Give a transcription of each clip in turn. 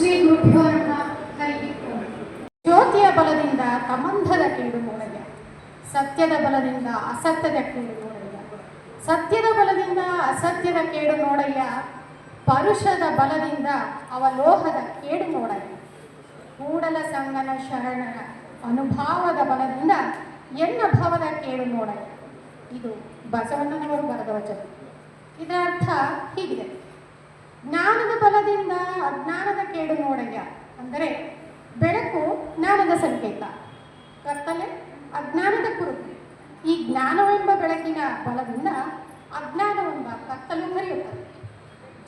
ಶ್ರೀ ಗುರುಭ್ಯೋ ನಮಃ ಜ್ಯೋತಿಯ ಬಲದಿಂದ ಕಮಂಧದ ಕೇಡು ನೋಡಯ್ಯ ಸತ್ಯದ ಬಲದಿಂದ ಅಸತ್ಯದ ಕೇಡು ನೋಡಯ್ಯ ಸತ್ಯದ ಬಲದಿಂದ ಅಸತ್ಯದ ಕೇಡು ನೋಡಯ್ಯ ಪರುಷದ ಬಲದಿಂದ ಅವಲೋಹದ ಕೇಡು ನೋಡಯ್ಯ ಕೂಡಲ ಸಂಗನ ಶರಣರ ಅನುಭಾವದ ಬಲದಿಂದ ಎನ್ನ ಭಾವದ ಕೇಡು ನೋಡಯ್ಯ ಇದು ಬಸವಣ್ಣನವರು ಬರೆದ ವಚನ. ಇದರ ಅರ್ಥ ಹೀಗಿದೆ. ಜ್ಞಾನದ ಬಲದಿಂದ ಅಜ್ಞಾನದ ಕೇಡು ನೋಡಯ್ಯ. ಅಂದರೆ ಬೆಳಕು ಜ್ಞಾನದ ಸಂಕೇತ. ಕತ್ತಲೆ ಅಜ್ಞಾನದ ಕುರುಕು ಈ ಜ್ಞಾನವೆಂಬ ಬೆಳಕಿನ ಬಲದಿಂದ ಅಜ್ಞಾನವೆಂಬ ಕತ್ತಲು ಮರೆಯುತ್ತದೆ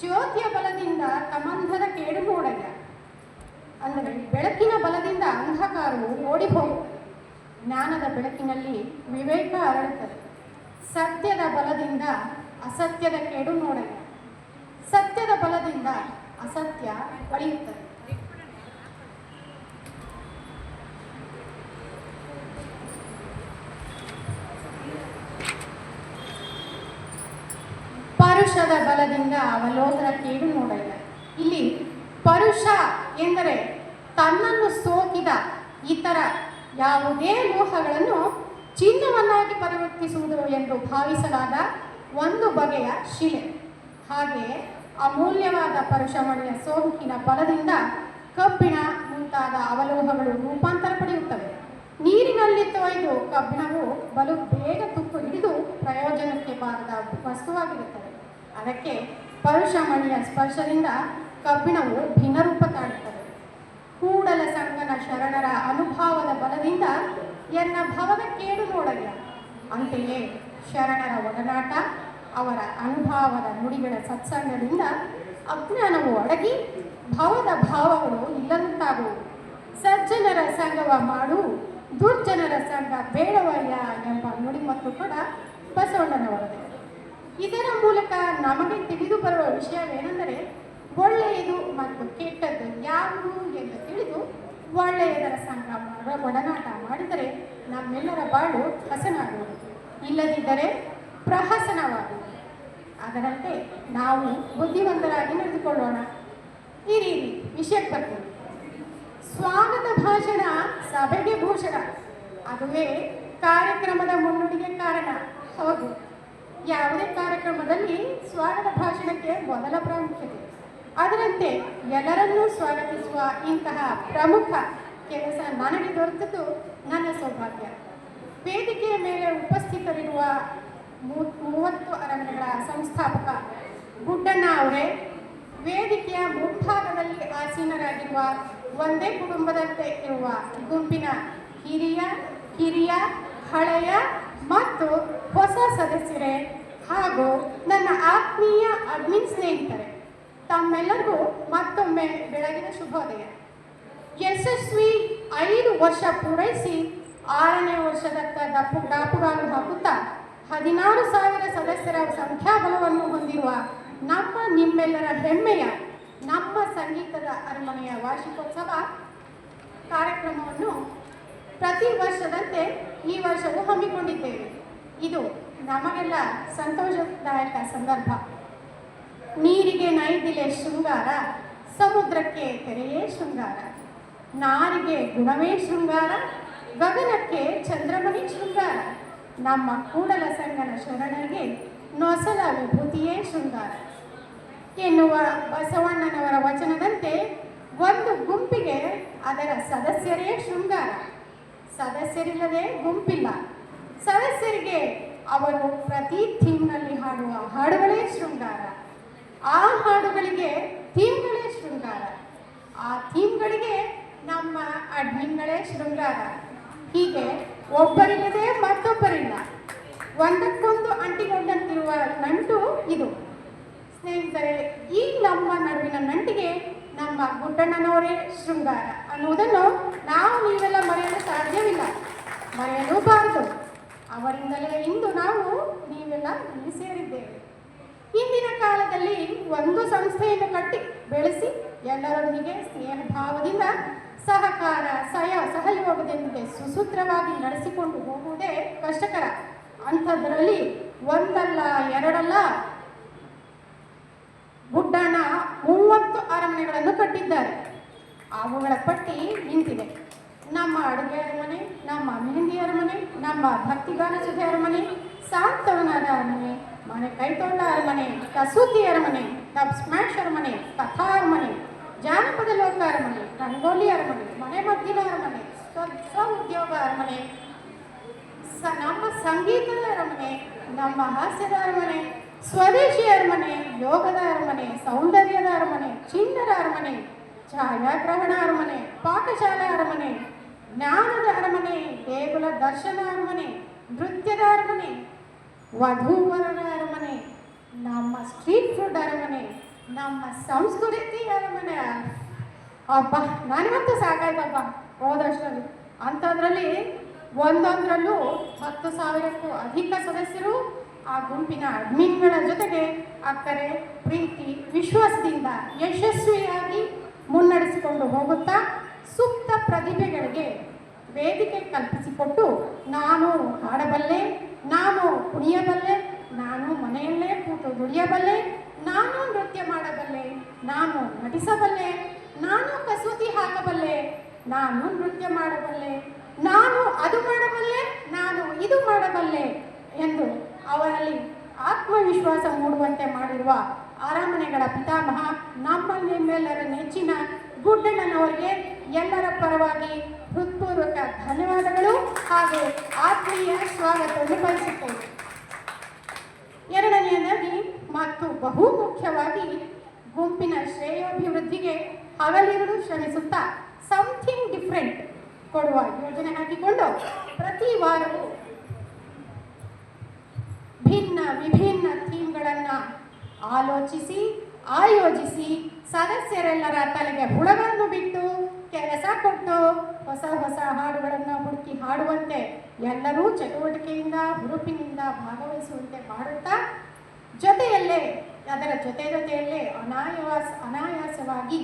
ಜ್ಯೋತಿಯ ಬಲದಿಂದ ಕಮಂಧದ ಕೇಡು ನೋಡಯ್ಯ. ಅಂದರೆ ಬೆಳಕಿನ ಬಲದಿಂದ ಅಂಧಕಾರವು ಓಡಿ ಜ್ಞಾನದ ಬೆಳಕಿನಲ್ಲಿ ವಿವೇಕ ಅರಳುತ್ತದೆ. ಸತ್ಯದ ಬಲದಿಂದ ಅಸತ್ಯದ ಕೇಡು ನೋಡಯ್ಯ. ಬಲದಿಂದ ಅಸತ್ಯ ಪಡೆಯುತ್ತದೆ. ಪರುಷದ ಬಲದಿಂದ ಅವಲೋಕನ ಕೇಡು ನೋಡಯ್ಯ ಇಲ್ಲಿ ಪರುಷ ಎಂದರೆ ತನ್ನನ್ನು ಸೋಕಿದ ಇತರ ಯಾವುದೇ ಲೋಹಗಳನ್ನು ಚಿನ್ನವನ್ನಾಗಿ ಪರಿವರ್ತಿಸುವುದು ಎಂದು ಭಾವಿಸಲಾದ ಒಂದು ಬಗೆಯ ಶಿಲೆ. ಹಾಗೆಯೇ ಅಮೂಲ್ಯವಾದ ಪರುಷಮಣಿಯ ಸೋಂಕಿನ ಬಲದಿಂದ ಕಬ್ಬಿಣ ಮುಂತಾದ ಅವಲೋಹಗಳು ರೂಪಾಂತರ ಪಡೆಯುತ್ತವೆ. ನೀರಿನಲ್ಲಿ ತೊಯ್ದು ಕಬ್ಬಿಣವು ಬಲು ಬೇಗ ತುಕ್ಕು ಹಿಡಿದು ಪ್ರಯೋಜನಕ್ಕೆ ಬಾರದ ವಸ್ತುವಾಗಿರುತ್ತದೆ. ಅದಕ್ಕೆ ಪರುಷಮಣಿಯ ಸ್ಪರ್ಶದಿಂದ ಕಬ್ಬಿಣವು ಭಿನ್ನರೂಪ ತಾಳುತ್ತದೆ. ಕೂಡಲ ಸಂಗನ ಶರಣರ ಅನುಭಾವದ ಬಲದಿಂದ ಎನ್ನ ಭವದ ಕೇಡು ನೋಡಲಿಲ್ಲ. ಅಂತೆಯೇ ಶರಣರ ಒಡನಾಟ ಅವರ ಅನುಭವದ ನುಡಿಗಳ ಸತ್ಸಂಗದಿಂದ ಅಜ್ಞಾನವು ಅಡಗಿ ಭವದ ಭಾವಗಳು ಇಲ್ಲದಂತಾಗುವು ಸಜ್ಜನರ ಸಂಘವ ಮಾಡು, ದುರ್ಜನರ ಸಂಘ ಬೇಡವಯ್ಯ ಎಂಬ ನುಡಿಮತ್ತು ಕೂಡ ಬಸವಣ್ಣನವರದು. ಇದರ ಮೂಲಕ ನಮಗೆ ತಿಳಿದು ಬರುವ ವಿಷಯವೇನೆಂದರೆ, ಒಳ್ಳೆಯದು ಮತ್ತು ಕೆಟ್ಟದ್ದು ಯಾವುದು ಎಂದು ತಿಳಿದು ಒಳ್ಳೆಯದರ ಸಂಘ ಒಡನಾಟ ಮಾಡಿದರೆ ನಮ್ಮೆಲ್ಲರ ಬಾಳು ಹಸನಾಗುವುದು. ಇಲ್ಲದಿದ್ದರೆ ಪ್ರಹಸನವಾಗುವುದು ಅದರಂತೆ ನಾವು ಬುದ್ಧಿವಂತರಾಗಿ ನಡೆದುಕೊಳ್ಳೋಣ. ಈ ರೀತಿ ವಿಷಯಕ್ಕೆ ಬರ್ತೀವಿ ಸ್ವಾಗತ ಭಾಷಣ ಸಭೆಗೆ ಭೂಷಣ. ಅದುವೇ ಕಾರ್ಯಕ್ರಮದ ಮುನ್ನುಡಿಗೆ ಕಾರಣ. ಹೌದು, ಯಾವುದೇ ಕಾರ್ಯಕ್ರಮದಲ್ಲಿ ಸ್ವಾಗತ ಭಾಷಣಕ್ಕೆ ಮೊದಲ ಪ್ರಾಮುಖ್ಯತೆ. ಅದರಂತೆ ಎಲ್ಲರನ್ನೂ ಸ್ವಾಗತಿಸುವ ಇಂತಹ ಪ್ರಮುಖ ಕೆಲಸ ನನಗೆ ದೊರೆತದ್ದು ನನ್ನ ಸೌಭಾಗ್ಯ. ವೇದಿಕೆಯ ಮೇಲೆ ಉಪಸ್ಥಿತರಿರುವ ಮೂವತ್ತು ಅರಣ್ಯಗಳ ಸಂಸ್ಥಾಪಕ ಗುಡ್ಡಣ್ಣ ಅವರೇ, ವೇದಿಕೆಯ ಮುಂಭಾಗದಲ್ಲಿ ಆಸೀನರಾಗಿರುವ ಒಂದೇ ಕುಟುಂಬದಂತೆ ಇರುವ ಗುಂಪಿನ ಹಿರಿಯ ಕಿರಿಯ ಹಳೆಯ ಮತ್ತು ಹೊಸ ಸದಸ್ಯರೇ ಹಾಗೂ ನನ್ನ ಆತ್ಮೀಯ ಅಡ್ಮಿನ್ ಸ್ನೇಹಿತರೆ, ತಮ್ಮೆಲ್ಲರಿಗೂ ಮತ್ತೊಮ್ಮೆ ಬೆಳಗಿನ ಶುಭೋದಯ. ಯಶಸ್ವಿ ಐದು ವರ್ಷ ಪೂರೈಸಿ ಆರನೇ ವರ್ಷದತ್ತ ದಪ್ಪು ಡಾಪುಗಾಲು ಹಾಕುತ್ತಾ ಹದಿನಾರು ಸಾವಿರ ಸದಸ್ಯರ ಸಂಖ್ಯಾಬಲವನ್ನು ಹೊಂದಿರುವ ನಮ್ಮ ನಿಮ್ಮೆಲ್ಲರ ಹೆಮ್ಮೆಯ, ನಮ್ಮ ಸಂಗೀತದ ಅರಮನೆಯ ವಾರ್ಷಿಕೋತ್ಸವ ಕಾರ್ಯಕ್ರಮವನ್ನು ಪ್ರತಿ ವರ್ಷದಂತೆ ಈ ವರ್ಷವೂ ಹಮ್ಮಿಕೊಂಡಿದ್ದೇವೆ. ಇದು ನಮಗೆಲ್ಲ ಸಂತೋಷದಾಯಕ ಸಂದರ್ಭ. ನೀರಿಗೆ ನೈದಿಲೆ ಶೃಂಗಾರ, ಸಮುದ್ರಕ್ಕೆ ತೆರೆಯೇ ಶೃಂಗಾರ. ನಾರಿಗೆ ಗುಣವೇ ಶೃಂಗಾರ, ಗಗನಕ್ಕೆ ಚಂದ್ರಮಣಿ ನಮ್ಮ ಕೂಡಲ ಸಂಗನ ಶರಣರಿಗೆ ನೊಸಲ ವಿಭೂತಿಯೇ ಶೃಂಗಾರ. ಎನ್ನುವ ಬಸವಣ್ಣನವರ ವಚನದಂತೆ ಒಂದು ಗುಂಪಿಗೆ ಅದರ ಸದಸ್ಯರೇ ಶೃಂಗಾರ. ಸದಸ್ಯರಿಲ್ಲದೆ ಗುಂಪಿಲ್ಲ. ಸದಸ್ಯರಿಗೆ ಅವರು ಪ್ರತಿ ಥೀಮ್ನಲ್ಲಿ ಹಾಡುವ ಹಾಡುಗಳೇ ಶೃಂಗಾರ. ಆ ಹಾಡುಗಳಿಗೆ ಥೀಮ್ಗಳೇ ಶೃಂಗಾರ. ಆ ಥೀಮ್ಗಳಿಗೆ ನಮ್ಮ ಅಡ್ಮಿನ್ಗಳೇ ಶೃಂಗಾರ. ಹೀಗೆ ಒಬ್ಬರಿಲ್ಲದೆ ಮತ್ತೊಬ್ಬರಿಲ್ಲ. ಒಂದಕ್ಕೊಂದು ಅಂಟಿಕೊಂಡಂತಿರುವ ನಂಟು ಇದು. ಸ್ನೇಹಿತರೆ, ಈ ನಮ್ಮ ನಡುವಿನ ನಂಟಿಗೆ ನಮ್ಮ ಗುಡ್ಡಣ್ಣನವರೇ ಶೃಂಗಾರ ಅನ್ನುವುದನ್ನು ನಾವು ನೀವೆಲ್ಲ ಮರೆಯಲು ಸಾಧ್ಯವಿಲ್ಲ. ಮರೆಯಲೂಬಾರದು ಅವರಿಂದಲೇ ಇಂದು ನಾವು ನೀವೆಲ್ಲ ಇಲ್ಲಿ ಸೇರಿದ್ದೇವೆ. ಹಿಂದಿನ ಕಾಲದಲ್ಲಿ ಒಂದು ಸಂಸ್ಥೆಯನ್ನು ಕಟ್ಟಿ ಬೆಳೆಸಿ ಎಲ್ಲರೊಂದಿಗೆ ಸ್ನೇಹ ಭಾವದಿಂದ ಸಹಕಾರ ಸಹ ಸಹಯೋಗದೊಂದಿಗೆ ಸುಸೂತ್ರವಾಗಿ ನಡೆಸಿಕೊಂಡು ಹೋಗುವುದೇ ಕಷ್ಟಕರ. ಅಂಥದ್ರಲ್ಲಿ ಒಂದಲ್ಲ, ಎರಡಲ್ಲ ಗುಡ್ಡಣ ಮೂವತ್ತು ಅರಮನೆಗಳನ್ನು ಕಟ್ಟಿದ್ದಾರೆ. ಅವುಗಳ ಪಟ್ಟಿ ನಿಂತಿದೆ. ನಮ್ಮ ಅಡುಗೆ ಅರಮನೆ, ನಮ್ಮ ಮೆಹಂದಿ ಅರಮನೆ, ನಮ್ಮ ಭಕ್ತಿಗಾನ ಜೊತೆ ಅರಮನೆ ಸಾಂತ್ವನದ ಅರಮನೆ, ಮನೆ ಕೈತೋಟ ಅರಮನೆ, ಕಸೂತಿ ಅರಮನೆ, ಕಪ್ ಸ್ಮ್ಯಾಶ್ ಅರಮನೆ, ಕಥಾ ಅರಮನೆ ಜಾನಪದ ಲೋಕ ಅರಮನೆ ರಂಗೋಲಿ ಅರಮನೆ ಮನೆ ಮದ್ದಿನ ಅರಮನೆ ಸ್ವ ಸ್ವ ಉದ್ಯೋಗ ಅರಮನೆ ಸ ನಮ್ಮ ಸಂಗೀತದ ಅರಮನೆ ನಮ್ಮ ಹಾಸ್ಯದ ಅರಮನೆ ಸ್ವದೇಶಿ ಅರಮನೆ ಯೋಗದ ಅರಮನೆ ಸೌಂದರ್ಯದ ಅರಮನೆ ಚಿನ್ನದ ಅರಮನೆ ಛಾಯಾಗ್ರಹಣ ಅರಮನೆ ಪಾಕಶಾಲೆ ಅರಮನೆ ಜ್ಞಾನದ ಅರಮನೆ ದೇಗುಲ ದರ್ಶನ ಅರಮನೆ ನೃತ್ಯದ ಅರಮನೆ ವಧೂವರರ ಅರಮನೆ ನಮ್ಮ ಸ್ಟ್ರೀಟ್ ಫುಡ್ ಅರಮನೆ ನಮ್ಮ ಸಂಸ್ಕೃತಿ ಅರಮನೆ. ಅಬ್ಬ ನನಗಂತೂ ಸಾಕಾಯ್ತಪ್ಪ, ಹೋದಷ್ಟರಲ್ಲಿ. ಅಂಥದ್ರಲ್ಲಿ ಒಂದೊಂದರಲ್ಲೂ ಹತ್ತು ಸಾವಿರಕ್ಕೂ ಅಧಿಕ ಸದಸ್ಯರು ಆ ಗುಂಪಿನ ಅಡ್ಮಿನ್ಗಳ ಜೊತೆಗೆ ಅಕ್ಕರೆ, ಪ್ರೀತಿ, ವಿಶ್ವಾಸದಿಂದ ಯಶಸ್ವಿಯಾಗಿ ಮುನ್ನಡೆಸಿಕೊಂಡು ಹೋಗುತ್ತಾ ಸೂಕ್ತ ಪ್ರತಿಭೆಗಳಿಗೆ ವೇದಿಕೆ ಕಲ್ಪಿಸಿಕೊಟ್ಟು ನಾನು ಹಾಡಬಲ್ಲೆ, ನಾನು ಕುಣಿಯಬಲ್ಲೆ, ನಾನು ಮನೆಯಲ್ಲೇ ಕೂತು ದುಡಿಯಬಲ್ಲೆ ನಾನು ನೃತ್ಯ ಮಾಡಬಲ್ಲೆ, ನಾನು ನಟಿಸಬಲ್ಲೆ, ನಾನು ಕಸೂತಿ ಹಾಕಬಲ್ಲೆ, ನಾನು ನೃತ್ಯ ಮಾಡಬಲ್ಲೆ, ನಾನು ಅದು ಮಾಡಬಲ್ಲೆ, ನಾನು ಇದು ಮಾಡಬಲ್ಲೆ ಎಂದು ಅವರಲ್ಲಿ ಆತ್ಮವಿಶ್ವಾಸ ಮೂಡುವಂತೆ ಮಾಡಿರುವ ಅರಮನೆಗಳ ಪಿತಾಮಹ ನಮ್ಮಲ್ಲಿ ನಿಮ್ಮೆಲ್ಲರ ನೆಚ್ಚಿನ ಗುಡ್ಡಣ್ಣನವರಿಗೆ ಎಲ್ಲರ ಪರವಾಗಿ ಹೃತ್ಪೂರ್ವಕ ಧನ್ಯವಾದಗಳು. ಹಾಗೂ ಆತ್ಮೀಯ ಸ್ವಾಗತವನ್ನು ಬಯಸುತ್ತೇನೆ ಎರಡನೆಯದಾಗಿ ಮತ್ತು ಬಹು ಮುಖ್ಯವಾಗಿ ಗುಂಪಿನ ಶ್ರೇಯೋಭಿವೃದ್ಧಿಗೆ ಹಗಲಿರುಳು ಶ್ರಮಿಸುತ್ತಾ ಸಮಥಿಂಗ್ ಡಿಫ್ರೆಂಟ್ ಕೊಡುವ ಯೋಜನೆ ಹಾಕಿಕೊಂಡು ಪ್ರತಿ ವಾರವೂ ಭಿನ್ನ ವಿಭಿನ್ನ ಥೀಮ್ಗಳನ್ನು ಆಲೋಚಿಸಿ, ಆಯೋಜಿಸಿ, ಸದಸ್ಯರೆಲ್ಲರ ತಲೆಗೆ ಹುಳಗಳನ್ನು ಬಿಟ್ಟು ಕೆಲಸ ಕೊಟ್ಟು ಹೊಸ ಹೊಸ ಹಾಡುಗಳನ್ನು ಹುಡುಕಿ ಹಾಡುವಂತೆ ಎಲ್ಲರೂ ಚಟುವಟಿಕೆಯಿಂದ, ಹುರುಪಿನಿಂದ ಭಾಗವಹಿಸುವಂತೆ ಮಾಡುತ್ತಾ ಜೊತೆಯಲ್ಲೇ ಅದರ ಜೊತೆ ಜೊತೆಯಲ್ಲೇ ಅನಾಯಾಸ ಅನಾಯಾಸವಾಗಿ